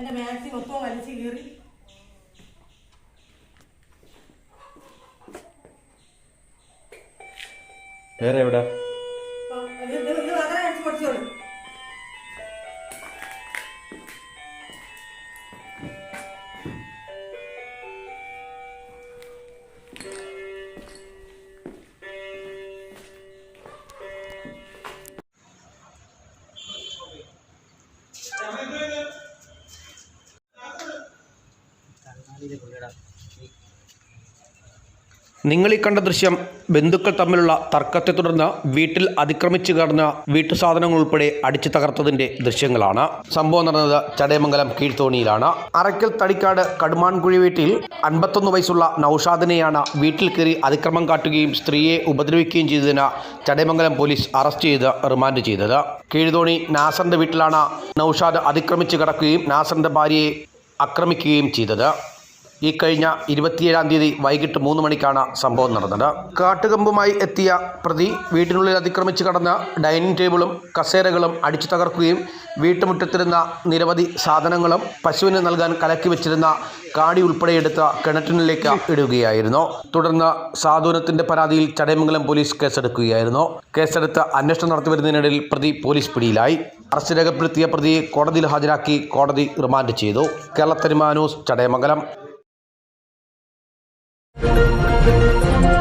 എന്റെ മാക്സി ഒപ്പം വലിച്ചു കീറി. വേറെ എവിടെ നിങ്ങൾ ഈ കണ്ട ദൃശ്യം ബന്ധുക്കൾ തമ്മിലുള്ള തർക്കത്തെ തുടർന്ന് വീട്ടിൽ അതിക്രമിച്ചു കടന്ന വീട്ടു സാധനങ്ങൾ ഉൾപ്പെടെ അടിച്ചു തകർത്തതിന്റെ ദൃശ്യങ്ങളാണ്. സംഭവം നടന്നത് ചടയമംഗലം കീഴ്ത്തോണിയിലാണ്. അറയ്ക്കൽ തടിക്കാട് കടുമാൻകുഴി വീട്ടിൽ അൻപത്തൊന്ന് വയസ്സുള്ള നൌഷാദിനെയാണ് വീട്ടിൽ കയറി അതിക്രമം കാട്ടുകയും സ്ത്രീയെ ഉപദ്രവിക്കുകയും ചെയ്തതിന് ചടയമംഗലം പോലീസ് അറസ്റ്റ് ചെയ്ത് റിമാൻഡ് ചെയ്തത്. കീഴ്തോണി നാസറിന്റെ വീട്ടിലാണ് നൌഷാദ് അതിക്രമിച്ചു കടക്കുകയും നാസറിന്റെ ഭാര്യയെ ആക്രമിക്കുകയും ചെയ്തത്. ഈ കഴിഞ്ഞ ഇരുപത്തിയേഴാം തീയതി വൈകിട്ട് മൂന്ന് മണിക്കാണ് സംഭവം നടന്നത്. കാട്ടുകമ്പുമായി എത്തിയ പ്രതി വീട്ടിനുള്ളിൽ അതിക്രമിച്ച് കടന്ന ഡൈനിങ് ടേബിളും കസേരകളും അടിച്ചു തകർക്കുകയും വീട്ടുമുറ്റത്തിരുന്ന നിരവധി സാധനങ്ങളും പശുവിന് നൽകാൻ കലക്കി വെച്ചിരുന്ന കാടി ഉൾപ്പെടെ എടുത്ത കിണറ്റിനിലേക്ക് ഇടുകയായിരുന്നു. തുടർന്ന് സാധുനത്തിന്റെ പരാതിയിൽ ചടയമംഗലം പോലീസ് കേസെടുക്കുകയായിരുന്നു. കേസെടുത്ത് അന്വേഷണം നടത്തി വരുന്നതിനിടയിൽ പ്രതി പോലീസ് പിടിയിലായി. അറസ്റ്റ് രേഖപ്പെടുത്തിയ പ്രതിയെ കോടതിയിൽ ഹാജരാക്കി കോടതി റിമാൻഡ് ചെയ്തു. കേരളത്തനിമ ചടയമംഗലം. Música